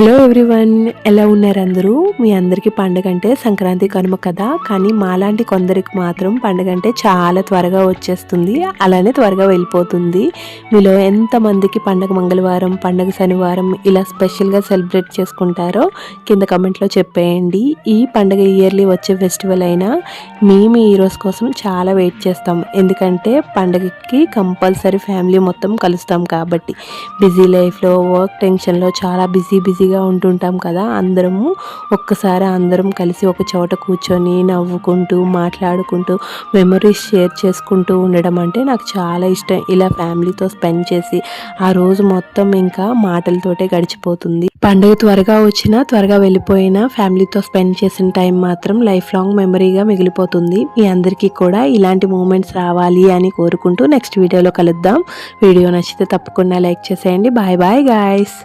Hello everyone ఎలా ఉన్నారు అందరూ? మీ అందరికీ పండుగ అంటే సంక్రాంతి కనుమ కదా? కానీ మాలాంటి కొందరికి మాత్రం పండుగ అంటే చాలా త్వరగా వచ్చేస్తుంది. అలానే త్వరగా వెళ్ళిపోతుంది. మీలో ఎంతమందికి పండుగ మంగళవారం పండుగ శనివారం ఇలా స్పెషల్గా సెలబ్రేట్ చేసుకుంటారో కింద కమెంట్లో చెప్పేయండి. ఈ పండుగ ఇయర్లీ వచ్చే ఫెస్టివల్ అయినా మేము ఈ రోజు కోసం చాలా వెయిట్ చేస్తాం. ఎందుకంటే పండుగకి కంపల్సరీ ఫ్యామిలీ మొత్తం కలుస్తాం కాబట్టి. బిజీ లైఫ్లో వర్క్ టెన్షన్లో చాలా బిజీ బిజీగా ఉంటుంటాం కదా అందరము ఒక్కసారి అందరం కలిసి ఒక చోట కూర్చొని నవ్వుకుంటూ మాట్లాడుకుంటూ మెమరీస్ షేర్ చేసుకుంటూ ఉండడం అంటే నాకు చాలా ఇష్టం. ఇలా ఫ్యామిలీతో స్పెండ్ చేసి ఆ రోజు మొత్తం ఇంకా మాటలతోటే గడిచిపోతుంది. పండుగ త్వరగా వచ్చినా త్వరగా వెళ్ళిపోయినా ఫ్యామిలీతో స్పెండ్ చేసిన టైం మాత్రం లైఫ్ లాంగ్ మెమరీగా మిగిలిపోతుంది. మీ అందరికీ కూడా ఇలాంటి మూమెంట్స్ రావాలి అని కోరుకుంటూ నెక్స్ట్ వీడియోలో కలుద్దాం. వీడియో నచ్చితే తప్పకుండా లైక్ చేసేయండి. Bye bye guys.